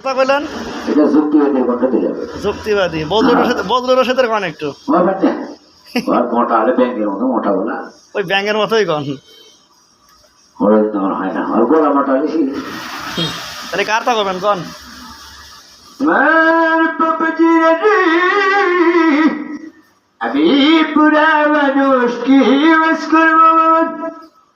কথা কইলেন? এটা যুক্তিবাদী করতে দিলে যুক্তিবাদী। বদলুর সাথে বদলুর সাথে কন একটু? ওর মোটা হলে ব্যাংকের মতো মোটা বলা। ওই ব্যাঙের মতোই কন? ওর তোমার হয় না। ওর গোলা মোটা হলে তাহলে কার তা করবেন কন? আমি পুরা মানুষ কি করব?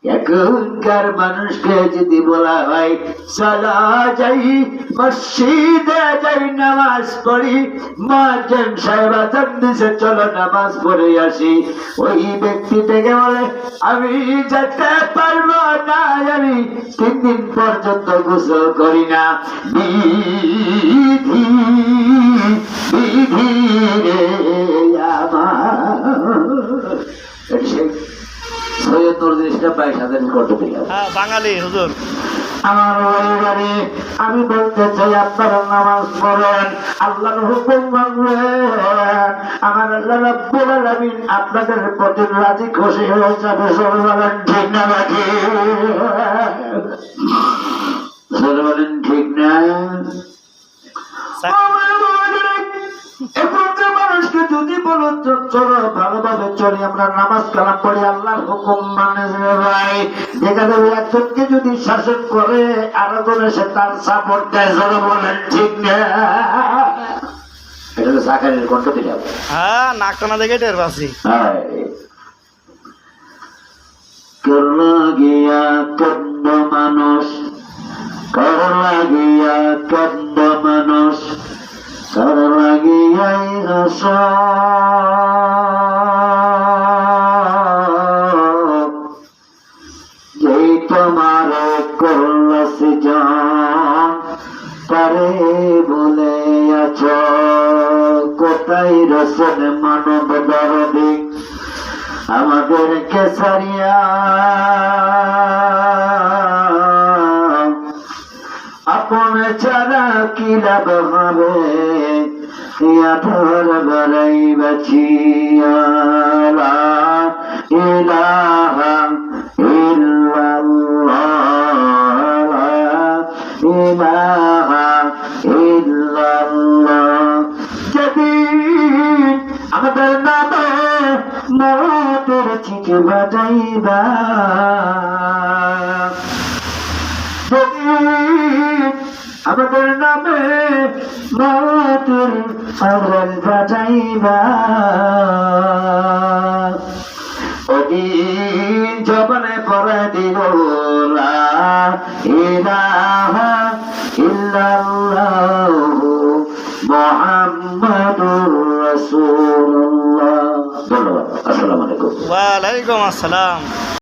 এখনকার মানুষকে যদি বলা হয় চলা যাই, মসজিদে যাই নামাজ পড়ি। মার্জন সাহেব আজান দিছে চলো, নামাজ পড়ে আসি। ওই ব্যক্তি থেকে বলে, আমি যেতে পারব না, আমি তিন দিন পর্যন্ত গোসল করি না। ইসলাম বাইশ হাজার করতে হ্যাঁ বাঙালি হুজুর। আমার পরিবারে আমি বলতে চাই আপনারা নামাজ পড়েন আল্লাহর হুকুম মানবেন। আমার আল্লাহ রাব্বুল আলামিন আপনাদের প্রতি রাজি খুশি হয়ে যাবে সবাই বলেন ঠিক না বাকি সবাই বলেন ঠিক না? মানুষকে যদি বলো চলো ভালোভাবে চলি আমরা নামাজ কালাম পড়ি আল্লাহর হুকুম মানে ভাই। দেখা একজনকে যদি শাসন করে আরেকজন এসে তার সাপোর্ট দেয় চলো বলেন ঠিক না? এটা তো সাকারের কণ্ঠ দিলাম হ্যাঁ নাক টানা দেখে টের পাচ্ছি। গিয়া যেই তোমার করল সৃজন তারে বলে আছ, কোথায় রসন মানব দরদি? আমাদের কেসারিয়া আপন ছাড়া কি লাভ হবে? ইয়াধর বলাই বাছিয়া লা ইলাহা ইল্লাল্লাহ লা ইলাহা ইল্লাল্লাহ যেদিন আমাদের নামে মতের চিঠি বাজাইবা যেদিন আমাদের নামে মতের আগ্রান বাজাইবা ওদিন জবনে পরে ইল্লাল্লাহু মুহাম্মাদুর রাসূলুল্লাহ। ধন্যবাদ। আসসালামু আলাইকুম। ওয়ালাইকুম আসসালাম।